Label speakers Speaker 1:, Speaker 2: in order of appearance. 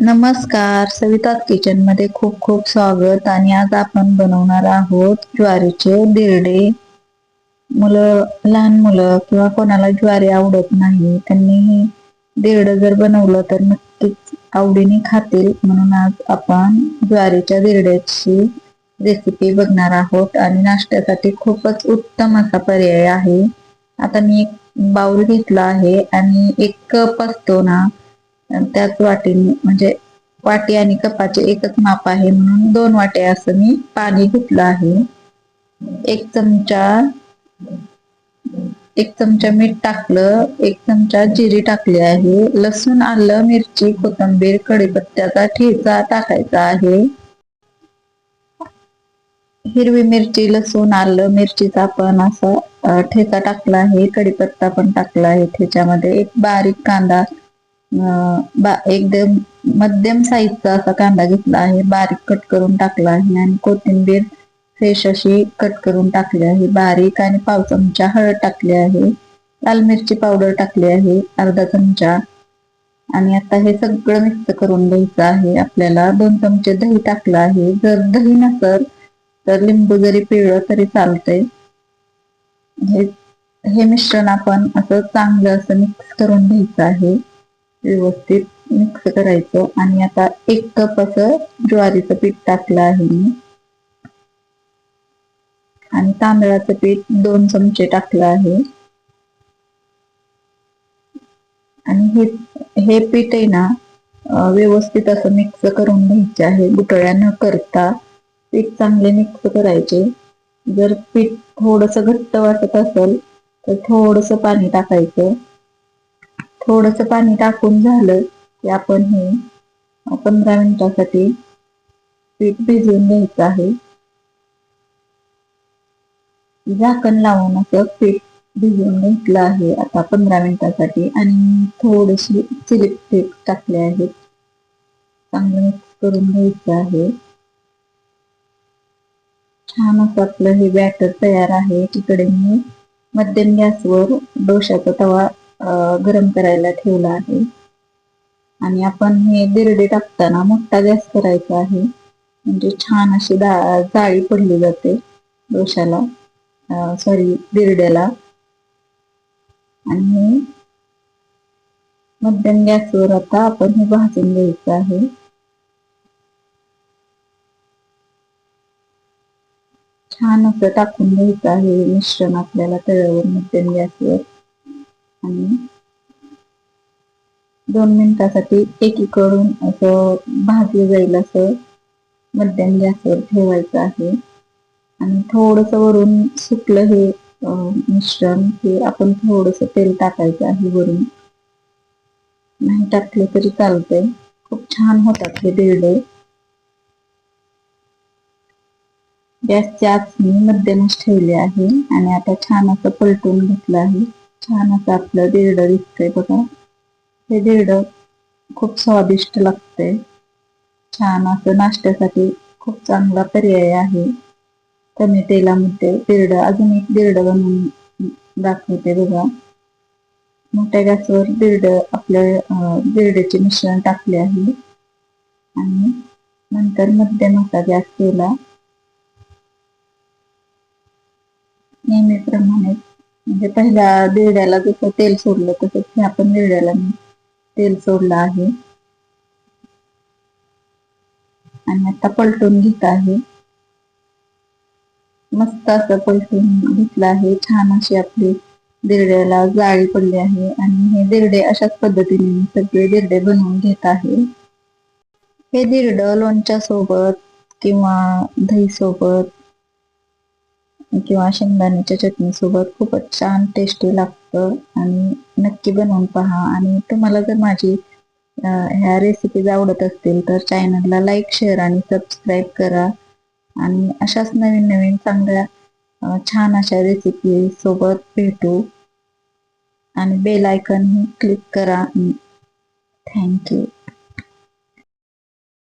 Speaker 1: नमस्कार. सविता किचनमध्ये खूप खूप स्वागत. आणि आज आपण बनवणार आहोत ज्वारीचे दिरडे मुलं लहान मुलं किंवा कोणाला ज्वारी आवडत नाही त्यांनी दिरडं जर बनवलं तर नक्कीच आवडीने खातील. म्हणून आज आपण ज्वारीच्या दिरड्याची रेसिपी बघणार आहोत. आणि नाश्त्यासाठी खूपच उत्तम असा पर्याय आहे. आता मी एक बाउल घेतला आहे आणि एक कप असतो ना त्याच वाटीने म्हणजे वाटी आणि कपाचे एकच माप आहे म्हणून दोन वाटे असं मी पाणी घेतलं आहे. एक चमचा एक चमचा मीठ टाकलं एक चमचा जिरी टाकली आहे. लसूण आलं मिरची कोथंबीर कढीपत्त्याचा ठेचा टाकायचा आहे. हिरवी मिरची लसूण आलं मिरचीचा पण असं ठेचा टाकला आहे. कढीपत्ता पण टाकला आहे ठेच्यामध्ये. एक बारीक कांदा एकदम मध्यम साईजचा असा कांदा घेतला आहे. बारीक कट करून टाकला आहे आणि कोथिंबीर फ्रेश अशी कट करून टाकली आहे. बारीक आणि पाव चमचा हळद टाकली आहे. लाल मिरची पावडर टाकली आहे. अर्धा चमचा. आणि आता हे सगळं मिक्स करून घ्यायचं आहे. आपल्याला दोन चमचे दही टाकलं आहे. जर दही नसल तर लिंबू जरी पिळलं तरी चालतंय. हे हे मिश्रण आपण असं चांगलं असं मिक्स करून घ्यायचं आहे. व्यवस्थित मिक्स करायचं. आणि आता एक कप असं ज्वारीचं पीठ टाकलं आहे मी. आणि तांदळाचं पीठ दोन चमचे टाकलं आहे. आणि हे हे पीठ आहे ना व्यवस्थित असं मिक्स करून घ्यायचे आहे. गुटळ्या न करता पीठ चांगले मिक्स करायचे. जर पीठ थोडस घट्ट वाटत असेल तर थोडस पाणी टाकायचं. थोडस पाणी टाकून झालं की आपण हे पंधरा मिनिटासाठी पीठ भिजवून घ्यायचं आहे. झाकण लावून असं पीठ भिजवून घेतलं आहे आता पंधरा मिनिटासाठी आणि थोडेसे चिली पीठ टाकले आहेत चांगलं मिक्स करून घ्यायचं आहे. छान असं आपलं हे बॅटर तयार आहे. तिकडे मी मध्यम गॅसवर डोशाचा तवा गरम करायला ठेवला आहे. आणि आपण हे दिरडे टाकताना मोठा गॅस करायचा आहे. म्हणजे छान अशी जाळी पडली जाते डोशाला सॉरी दिरड्याला आणि मध्यम गॅसवर आता आपण हे भाजून घ्यायचं आहे. छान असं टाकून घ्यायचं आहे मिश्रण आपल्याला तळ्यावर मध्यम गॅसवर. आणि दोन मिनिटासाठी एकीकडून असं भाजलं जाईल असं मध्यम गॅसवर ठेवायचं आहे. आणि थोडस वरून सुकलं हे मिश्रण हे आपण थोडस तेल टाकायचं आहे वरून. नाही टाकलं तरी चालतंय. खूप छान होतात हे बिर्डे गॅसची आच मी मध्यमच ठेवली आहे आणि आता छान असं पलटून घेतलं आहे. छान असं आपलं दिरड दिसतंय बघा. हे दिरड खूप स्वादिष्ट लागतंय. छान असं नाश्त्यासाठी खूप चांगला पर्याय आहे. कमी तेलामध्ये दिरड अजून एक दिरड बनवून दाखवते बघा. मोठ्या गॅसवर दिरड आपल्या दिरड्याचे मिश्रण टाकले आहे. आणि नंतर मध्यम असा गॅस केला. नेहमीप्रमाणे म्हणजे पहिल्या दिरड्याला जसं तेल सोडलं तसंच हे आपण दिरड्याला तेल सोडलं आहे. आणि आता पलटून घेत आहे. मस्त असं पलटून घेतलं आहे. छान अशी आपली दिरड्याला जाळी पडली आहे. आणि हे दिरडे अशाच पद्धतीने सगळे दिरडे बनवून घेत आहे. हे दिरड लोणच्या सोबत किंवा दही सोबत किंवा शेंगदाण्याच्या चटणी सोबत खूपच छान टेस्टी लागतं आणि नक्की बनवून पहा. आणि तुम्हाला जर माझी ह्या रेसिपीज आवडत असतील तर चॅनलला लाईक शेअर आणि सबस्क्राईब करा. आणि अशाच नवीन नवीन चांगल्या छान अशा रेसिपी सोबत भेटू. आणि बेल आयकन क्लिक करा. Thank you